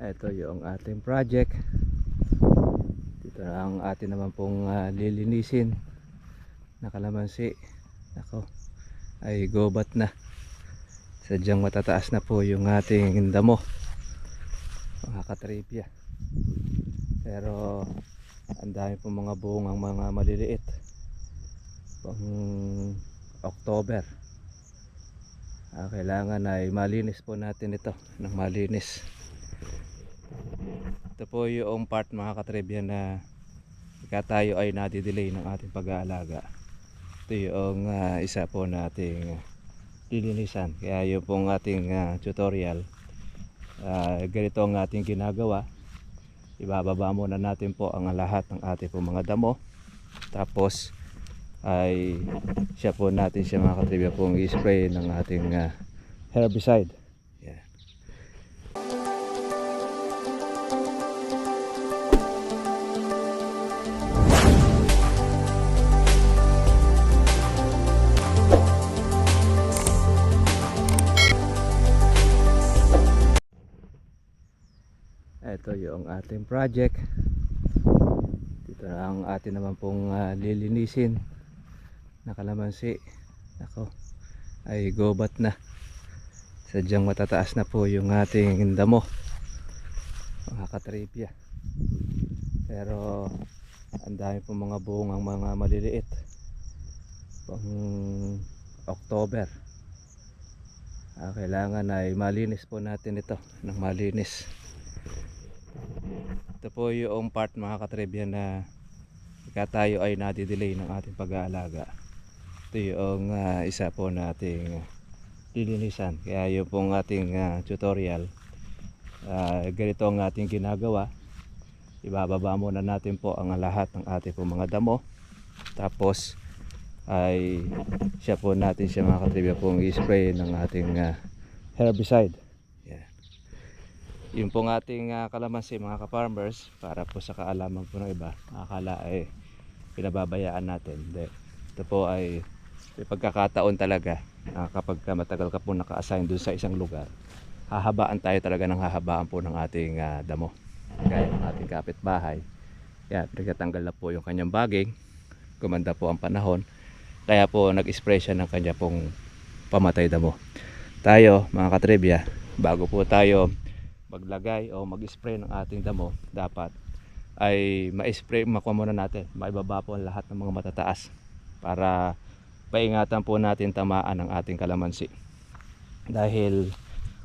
Ito yung ating project. Dito na ang atin naman pong ah, lilinisin na kalamansi. Ako, ay gobat na. Sadyang matataas na po yung ating damo. Mga katripya. Pero ang dami po mga bungang mga maliliit. Pang October. Ah, kailangan ay malinis po natin ito ng malinis. Ito po yung part mga katribya na pagka tayo ay nadidelay ng ating pag-aalaga. Ito yung ah, isa po nating lilinisan. Kaya yung pong ating ah, tutorial, ah, ganito ang ating ginagawa. Ibababa muna natin po ang lahat ng ating po mga damo. Tapos ay siya po natin siya mga katribya pong i-spray ng ating ah, herbicide. Yung ating project. Dito na ang atin naman pong ah, lilinisin na kalamansi. Ako, ay gobat na. Sadyang matataas na po yung ating damo. Mga katripya. Pero ang dami po mga bungang mga maliliit. Pang October. Ah, kailangan ay malinis po natin ito ng malinis. Ito po yung part mga katribya na pagka tayo ay nadidelay ng ating pag-aalaga. Ito yung ah, isa po nating lilinisan. Kaya yung pong ating ah, tutorial, ah, ganito ang ating ginagawa. Ibababa muna natin po ang lahat ng ating po mga damo. Tapos ay siya po natin siya mga katribya pong i-spray ng ating ah, herbicide. Yung pong ating ah, kalamansi mga ka-farmers para po sa kaalaman po ng iba, akala ay pinababayaan natin. Hindi. Ito po ay may pagkakataon talaga na kapag ka matagal ka po naka-assign doon sa isang lugar, hahabaan tayo talaga ng hahabaan po ng ating ah, damo. Gaya ng ating kapitbahay. Yan, nagtatanggal na po yung kanyang baging. Gumanda po ang panahon. Kaya po nag-spray siya ng kanya pong pamatay damo. Tayo mga katribya, bago po tayo maglagay o mag-spray ng ating damo, dapat ay ma-spray, makuha muna natin, maibaba po ang lahat ng mga matataas para paingatan po natin tamaan ang ating kalamansi. Dahil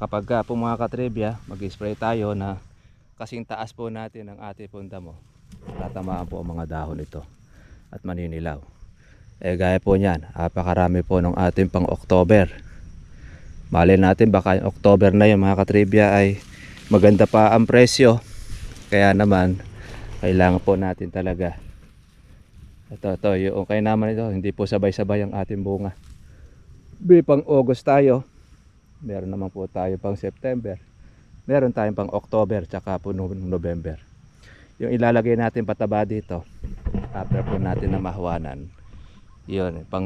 kapag ka po mga katribya, mag-spray tayo na kasing taas po natin ang ating pong damo, tatamaan po ang mga dahon nito at maninilaw. Eh gaya po niyan, napakarami po ng ating pang October. Mali natin baka yung October na yun mga katribya ay maganda pa ang presyo. Kaya naman, kailangan po natin talaga. Ito, ito, yung kaya naman ito, hindi po sabay-sabay ang ating bunga. Bi pang August tayo, meron naman po tayo pang September. Meron tayong pang October, tsaka po no- November. Yung ilalagay natin pataba dito, after po natin na mahawanan, yun, pang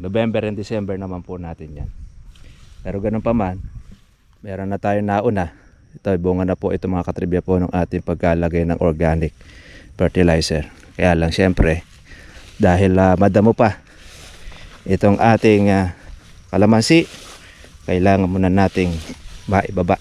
November and December naman po natin yan. Pero ganun pa man, meron na tayo nauna. Ito, na po ito mga katribya po ng ating pagkalagay ng organic fertilizer. Kaya lang siyempre, dahil ah, madamo pa itong ating ah, kalamansi, kailangan muna nating maibaba.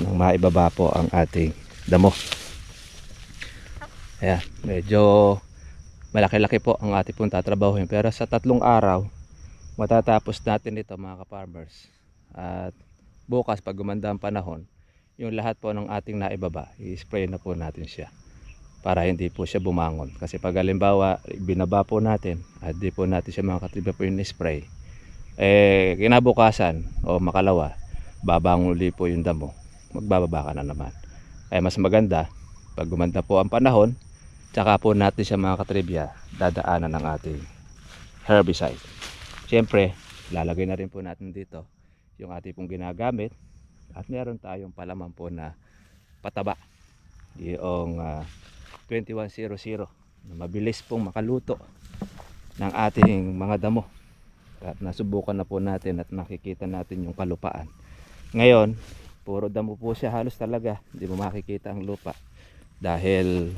Nang maibaba po ang ating damo. Ayan, medyo malaki-laki po ang ating pong tatrabahuhin. Pero sa tatlong araw, matatapos natin ito mga ka-farmers. At bukas pag gumanda ang panahon, yung lahat po ng ating naibaba, i-spray na po natin siya para hindi po siya bumangon. Kasi pag halimbawa, binaba po natin at di po natin siya mga katriba po yung spray, eh kinabukasan o makalawa, babangon uli po yung damo, magbababa ka na naman. Kaya mas maganda, pag gumanda po ang panahon, tsaka po natin siya mga katribya, dadaanan ng ating herbicide. Siyempre, lalagay na rin po natin dito yung ating pong ginagamit at meron tayong palaman po na pataba. Yung ah, 2100 na mabilis pong makaluto ng ating mga damo. At nasubukan na po natin at nakikita natin yung kalupaan. Ngayon puro damo po siya halos talaga. Hindi mo makikita ang lupa dahil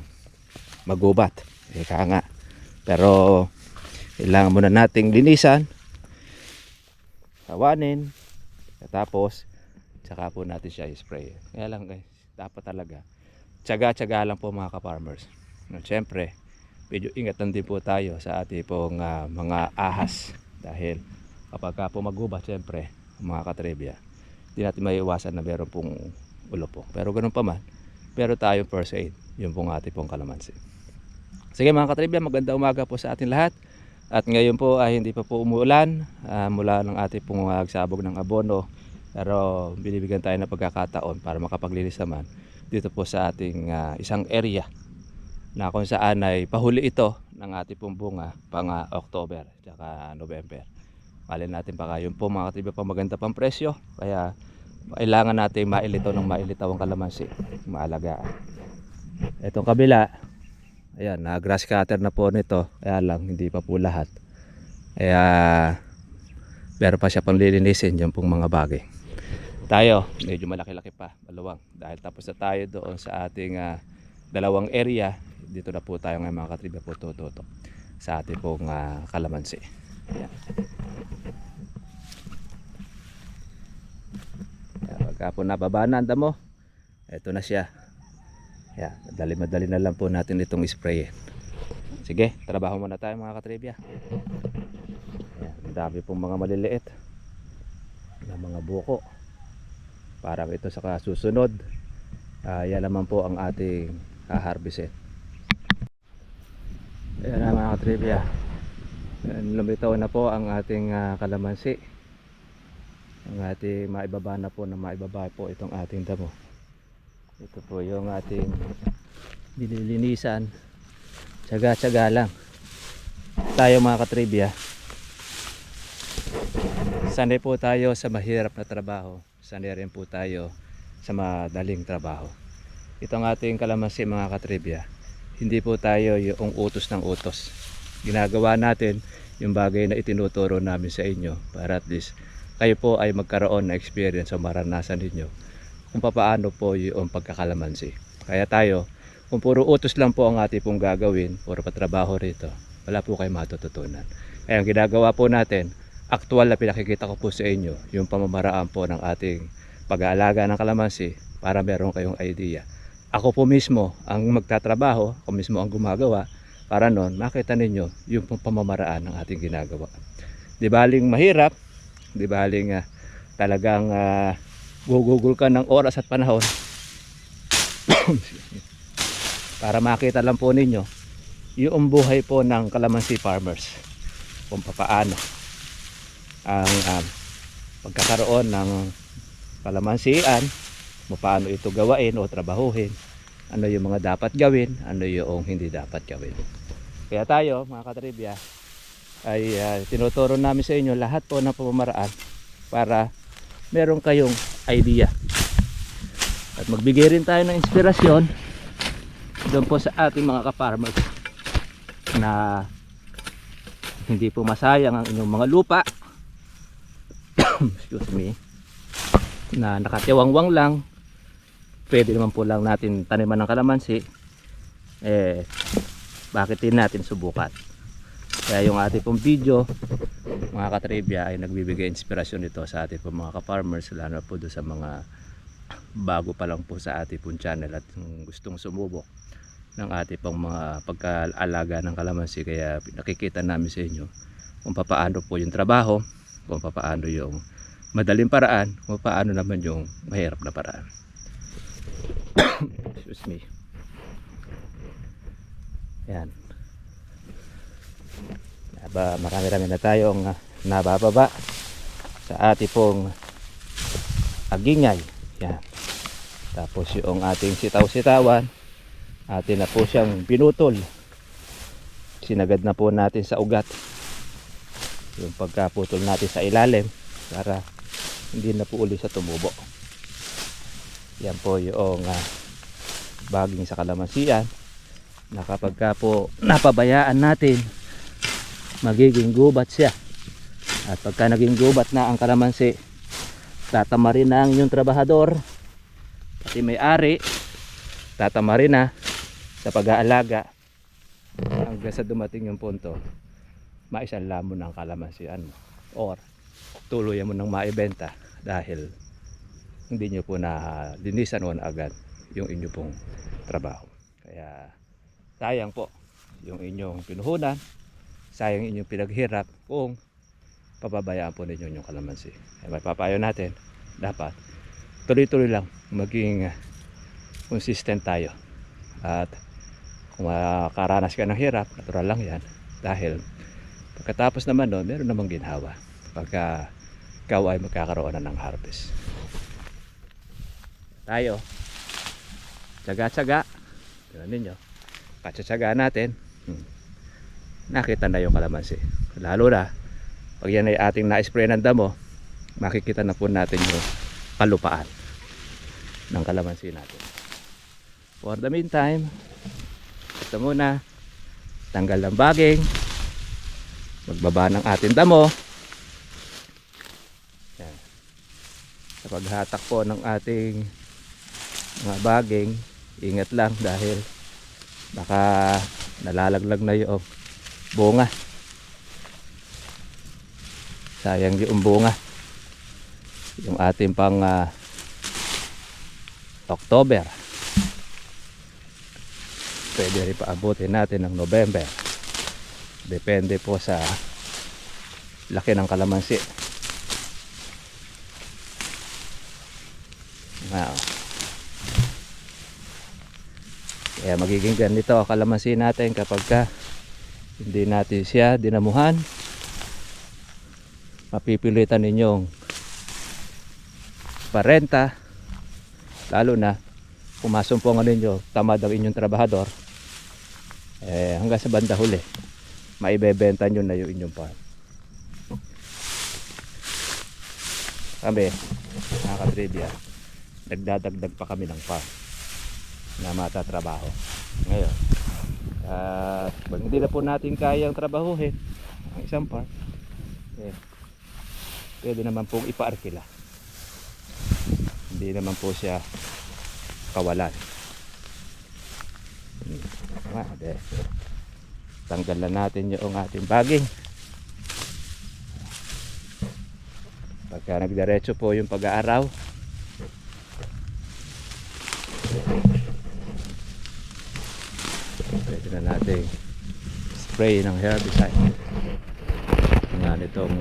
magubat. Ika nga. Pero kailangan muna nating linisan hawanin tapos tsaka po natin siya i-spray. Kaya lang guys dapat talaga. Tsaga-tsaga lang po mga ka-farmers. No, syempre medyo ingatan din po tayo sa ating pong ah, mga ahas. Dahil kapag ka po magubat syempre mga katrebya hindi natin maiiwasan na meron pong ulo po. Pero ganun pa man pero tayong first aid yun pong ating pong kalamansi. Sige mga katribya maganda umaga po sa ating lahat. At ngayon po ay hindi pa po umuulan ah, mula ng ating pong magsabog ng abono pero binibigyan tayo ng pagkakataon para makapaglinis naman dito po sa ating ah, isang area na kung saan ay pahuli ito ng ating pong bunga pang ah, October at November. Malin natin baka yun po mga katribya pa maganda pang presyo kaya kailangan natin mailitaw ng mailitaw ang kalamansi maalagaan. Itong kabila ayan na grass cutter na po nito kaya lang hindi pa po lahat kaya meron pa siya pang lilinisin yung pong mga bagay tayo medyo malaki-laki pa maluwang dahil tapos na tayo doon sa ating ah, dalawang area dito na po tayo ngayon mga katribya po tututok sa ating pong ah, kalamansi. Ayan, pagka po nababa na ang damo. Eto na siya. Ayan, madali madali na lang po natin itong spray. Sige trabaho muna tayo mga katribya ang dami pong mga maliliit na mga buko parang ito sa susunod ah, yan naman po ang ating haharbisin. Ayan na mga katribya lumitaw na po ang ating ah, kalamansi. Ang ating maibaba na po na maibaba po itong ating damo. Ito po yung ating nililinisan. Tsaga tsaga lang. Tayo mga katribya sanay po tayo sa mahirap na trabaho sanay rin po tayo sa madaling trabaho. Itong ating kalamansi mga katribya hindi po tayo yung utos ng utos. Ginagawa natin yung bagay na itinuturo namin sa inyo para at least kayo po ay magkaroon ng experience o maranasan ninyo kung paano po yung pagkakalamansi. Kaya tayo kung puro utos lang po ang ating pong gagawin puro patrabaho rito wala po kayo matututunan. Kaya ang ginagawa po natin aktual na pinakikita ko po sa inyo yung pamamaraan po ng ating pag-aalaga ng kalamansi para meron kayong idea. Ako po mismo ang magtatrabaho, ako mismo ang gumagawa para noon makita ninyo yung pamamaraan ng ating ginagawa. Di baling mahirap, di baling ah, talagang uh, gugugol ka ng oras at panahon para makita lang po ninyo yung buhay po ng kalamansi farmers kung papaano ang um, pagkakaroon ng kalamansian kung paano ito gawain o trabahuhin ano yung mga dapat gawin ano yung hindi dapat gawin. Kaya tayo mga katribya ay uh, tinuturo namin sa inyo lahat po ng pamamaraan para meron kayong idea. At magbigay rin tayo ng inspirasyon doon po sa ating mga ka-farmers na hindi po masayang ang inyong mga lupa excuse me. Na nakatiwangwang lang. Pwede naman po lang natin taniman ng kalamansi. Eh bakit din natin subukan? Kaya yung ating pong video mga katribya ay nagbibigay inspirasyon nito sa ating pong mga ka-farmers lalo po doon sa mga bago pa lang po sa ating pong channel at gustong sumubok ng ating pong mga pagkaalaga ng kalamansi. Kaya nakikita namin sa inyo kung paano po yung trabaho kung paano yung madaling paraan kung paano naman yung mahirap na paraan. Excuse me. Yan Aba, marami rami na tayong ah, nabababa sa ating pong agingay. Yan tapos yung ating sitaw-sitawan atin na po siyang pinutol. Sinagad na po natin sa ugat yung pagkaputol natin sa ilalim para hindi na po uli sa tumubo. Yan po yung uh, baging sa kalamansian na kapag ka po napabayaan natin magiging gubat siya. At pagka naging gubat na ang kalamansi tatama rin na ang inyong trabahador. Pati may-ari, tatama rin na sa pag-aalaga. Hanggang sa dumating yung punto, maisanla mo ng kalamansian mo or tuluyan mo ng maibenta dahil hindi nyo po na linisan o na agad yung inyo pong trabaho. Kaya sayang po yung inyong pinuhunan, sayang inyong pinaghirap kung pababayaan po ninyo yung kalamansi. Kaya may papayo natin, dapat tuloy-tuloy lang maging consistent tayo. At kung makakaranas ka ng hirap, natural lang yan. Dahil pagkatapos naman doon, meron namang ginhawa. Pagka ikaw ay magkakaroon na ng harvest. Tayo, tsaga-tsaga. Tignan ninyo. Katsaga natin. Hmm. Nakita na yung kalamansi. Lalo na, pag yan ay ating na-spray ng damo, makikita na po natin yung kalupaan ng kalamansi natin. For the meantime, ito muna, tanggal ng baging, magbaba ng ating damo, yan. sa paghatak po ng ating mga baging, ingat lang dahil baka nalalaglag na yung bunga. Sayang yung bunga. Yung ating pang ah, October. Pwede rin paabutin natin ng November. Depende po sa laki ng kalamansi. Wow. Kaya magiging ganito kalamansi natin kapag ka hindi natin siya dinamuhan. Mapipilitan ninyong parenta lalo na kung masumpungan ninyo tamad ang inyong trabahador eh, hanggang sa banda huli maibebenta nyo na yung inyong farm kami mga katribya nagdadagdag pa kami ng farm na matatrabaho. Ngayon at pag hindi na po natin kayang trabahuhin ang isang farm eh, pwede naman pong ipaarkila. Hindi naman po siya kawalan. Hmm, nga, de. tanggal na natin yung ating baging. Pagka nagdiretso po yung pag-aaraw. Pwede na natin spray ng herbicide. Nga nitong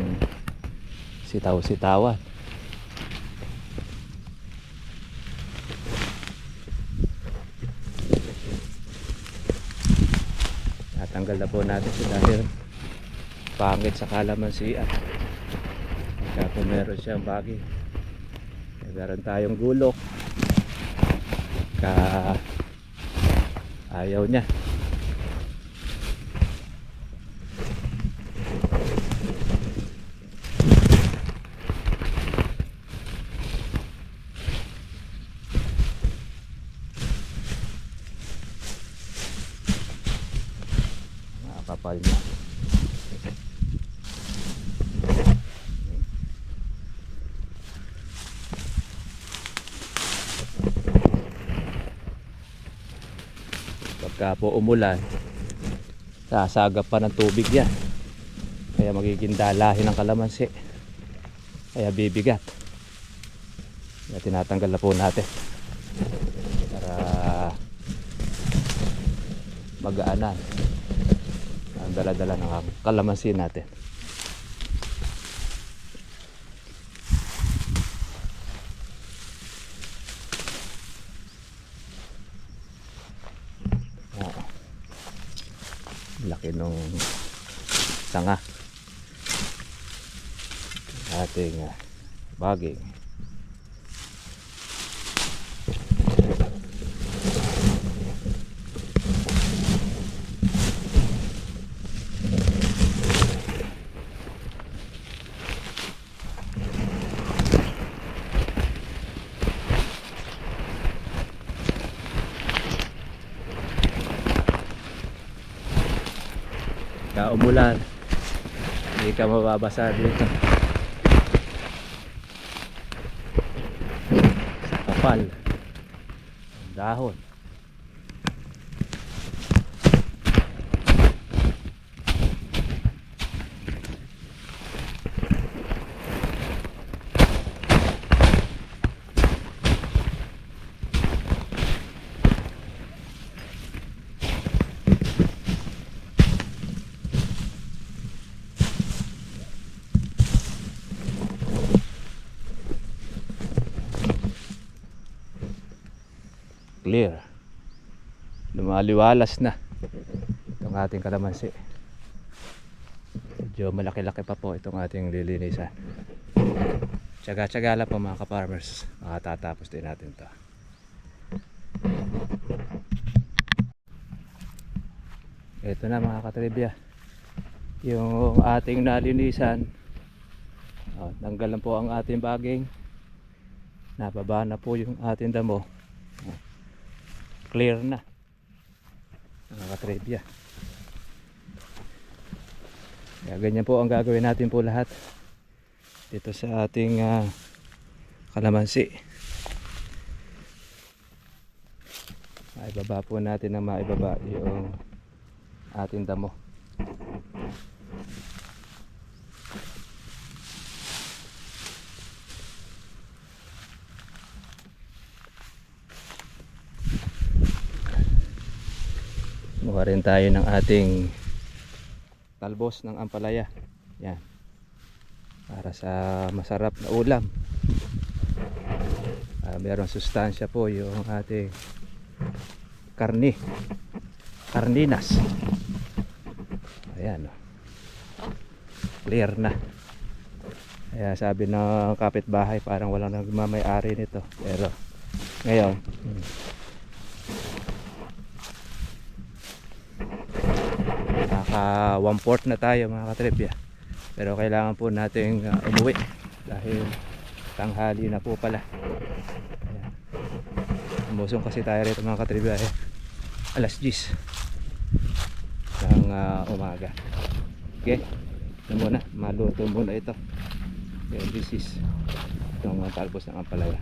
sitaw-sitawan natanggal na po natin ito dahil pangit sa kalamansian. Kaya po meron siyang bagay. Kaya meron tayong gulok. Ka ayaw niya nakakapal niya pagka po umulan sasagap pa ng tubig yan. Kaya magiging dalahin ng kalamansi. Kaya bibigat. Kaya tinatanggal na po natin. Para magaanan ang dala-dala ng kalamansi natin Oo. laki nung sanga ating uh, baging umulan hindi ka mababasa dito Kupal. Dahon. Clear. Lumaliwalas na itong ating kalamansi. Medyo malaki-laki pa po itong ating lilinisan. Tsaga-tsaga po mga ka-farmers. Makatatapos din natin to. Ito na mga katribya. Yung ating nalinisan. Oh, tanggal lang po ang ating baging. Nababa na po yung ating damo. Clear na. Mga katribya. Kaya ganyan po ang gagawin natin po lahat. Dito sa ating ah, kalamansi. Maibaba po natin na maibaba yung ating damo. Mukha rin tayo ng ating talbos ng ampalaya. Yan. Para sa masarap na ulam. Ah, merong sustansya po yung ating karni. Karninas. Ayan. oh. Clear na. Kaya sabi ng kapitbahay parang walang nagmamay-ari nito. Pero ngayon, hmm, naka one fourth na tayo mga katribya pero kailangan po nating uh, umuwi dahil tanghali na po pala. Ayan. umusong kasi tayo rito mga katribya eh. alas 10 ng uh, umaga. Okay? Ito muna. Maluto muna ito. Okay, this is itong uh, talbos ng ampalaya